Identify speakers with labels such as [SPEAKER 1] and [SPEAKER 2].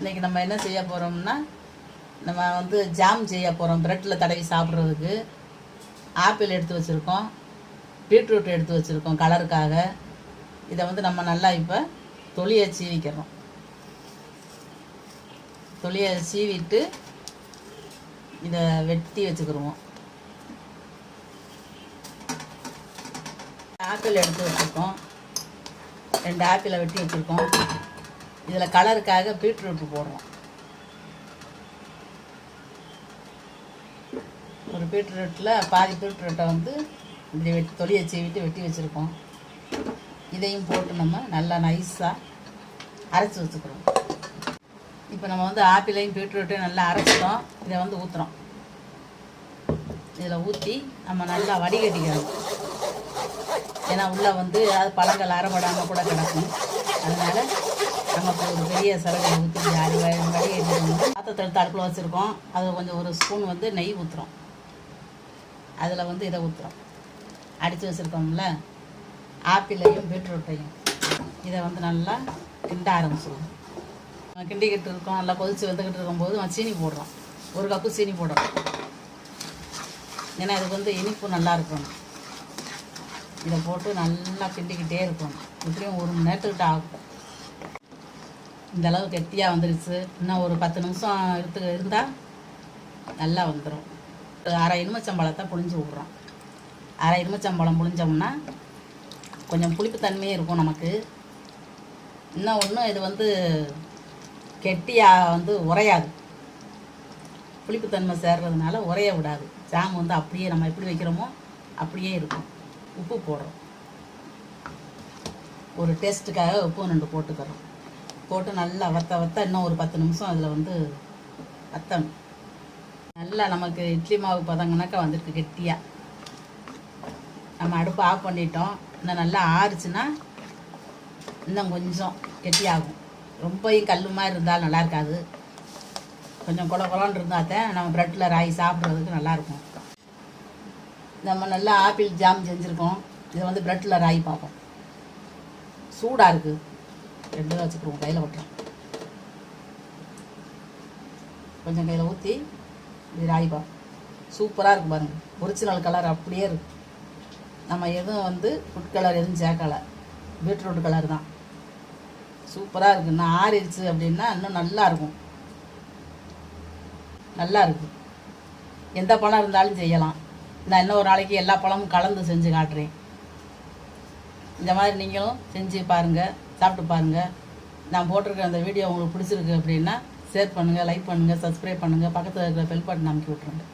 [SPEAKER 1] இன்றைக்கி நம்ம என்ன செய்ய போகிறோம்னா நம்ம வந்து ஜாம் செய்ய போகிறோம் ப்ரெட்டில் தடவி சாப்பிட்றதுக்கு. ஆப்பிள் எடுத்து வச்சுருக்கோம். பீட்ரூட் எடுத்து வச்சுருக்கோம் கலருக்காக இதை வந்து நம்ம நல்லா இப்போ தொலியை சீவிக்கிறோம். தொலியை சீவிட்டு இதை வெட்டி வச்சுக்கிடுவோம் ஆப்பிள் எடுத்து வச்சுருக்கோம். ரெண்டு ஆப்பிளை வெட்டி வச்சுருக்கோம். இதில் கலருக்காக பீட்ரூட் போடுறோம். ஒரு பீட்ரூட்டில் பாதி பீட்ரூட்டை வந்து இப்படி வெட்டி தொலியை சீவிட்டு வெட்டி வச்சுருக்கோம். இதையும் போட்டு நம்ம நல்லா நைஸாக அரைச்சி வச்சுக்கிறோம். இப்போ நம்ம வந்து ஆப்பிளையும் பீட்ரூட்டையும் நல்லா அரைச்சிட்டோம். இதை வந்து ஊற்றுறோம் இதில் ஊற்றி நம்ம நல்லா வடிகட்டிக்கிறோம் ஏன்னா உள்ளே வந்து ஏதாவது பழங்கள் அரைப்படாமல் கூட கிடக்கும். அதனால நமக்கு ஒரு பெரிய சரகு ஊற்றி அடி வடிகட்டிக்கணும் பாத்திரத்தை எடுத்து அடுப்பில் வச்சுருக்கோம். அதில் கொஞ்சம் ஒரு ஸ்பூன் வந்து நெய் ஊற்றுறோம் அதில் வந்து இதை ஊற்றுறோம் அடித்து வச்சுருக்கோம்ல ஆப்பிளையும் பீட்ரூட்டையும். இதை வந்து நல்லா கிண்ட ஆரம்பிச்சிடுவோம் கிண்டிக்கிட்டு இருக்கோம். நல்லா கொதித்து வந்துக்கிட்டு இருக்கும்போது சீனி போடுறோம். ஒரு கப்பு சீனி போடுறோம். ஏன்னா இதுக்கு வந்து இனிப்பு நல்லா இருக்கணும். இதை போட்டு நல்லா கிண்டிக்கிட்டே இருக்கணும். இப்படியும் ஒரு மணி நேரத்துக்கிட்ட ஆகும். இந்த அளவு கெட்டியாக வந்துருச்சு. இன்னும் ஒரு பத்து நிமிஷம் எடுத்து இருந்தால் நல்லா வந்துடும் அரை எலுமிச்சம்பழத்தை புளிஞ்சு விட்றோம் அரை எலுமிச்சம்பழம் புளிஞ்சோம்னா கொஞ்சம் புளிப்புத்தன்மையே இருக்கும் நமக்கு. இன்னும் ஒன்றும் இது வந்து கெட்டியாக வந்து உரையாது புளிப்புத்தன்மை சேர்றதுனால உரைய விடாது. ஜாம் வந்து அப்படியே நம்ம எப்படி வைக்கிறோமோ அப்படியே இருக்கும். உப்பு போடுறோம். ஒரு டேஸ்ட்டுக்காக உப்பு ரெண்டு போட்டுக்கிறோம். போட்டு நல்லா வத்த வத்த இன்னும் ஒரு பத்து நிமிஷம் அதில் வந்து வத்தணும் நல்லா நமக்கு இட்லி மாவு பதங்கனாக்கா வந்துருக்கு கெட்டியாக நம்ம அடுப்பு ஆஃப் பண்ணிட்டோம். இன்னும் நல்லா ஆறுச்சுன்னா இன்னும் கொஞ்சம் கெட்டியாகும். ரொம்ப கல் மாதிரி இருந்தாலும் நல்லா இருக்காது. கொஞ்சம் குள குளம்னு இருந்தால் தான் நம்ம ப்ரெட்டில் ராகி சாப்பிட்றதுக்கு நல்லாயிருக்கும் நம்ம நல்லா ஆப்பிள் ஜாம் செஞ்சுருக்கோம். இதை வந்து ப்ரெட்டில் ராகி பார்ப்போம். சூடாக இருக்குது ரெண்டு வச்சுக்கிடுவோம் கையில் விட்டுறோம் கொஞ்சம் கையில் ஊற்றி இது ராய்பா சூப்பராக இருக்கும் பாருங்கள் ஒரிஜினல் கலர் அப்படியே இருக்கும் நம்ம எதுவும் வந்து ஃபுட் கலர் எதுவும் சேர்க்கலை. பீட்ரூட் கலர் தான். சூப்பராக இருக்குது இன்னும் ஆறிடுச்சு அப்படின்னா இன்னும் நல்லா இருக்கும். நல்லா இருக்குது எந்த பழம் இருந்தாலும் செய்யலாம். நான் இன்னும் ஒரு நாளைக்கு எல்லா பழமும் கலந்து செஞ்சு காட்டுறேன். இந்த மாதிரி நீங்களும் செஞ்சு பாருங்கள் சாப்பிட்டு பாருங்கள் நான் போட்டிருக்க அந்த வீடியோ உங்களுக்கு பிடிச்சிருக்கு அப்படின்னா ஷேர் பண்ணுங்கள் லைக் பண்ணுங்கள் சப்ஸ்கிரைப் பண்ணுங்கள் பக்கத்தில் இருக்கிற பெல் பட்டன் அமைக்கி விட்ருங்க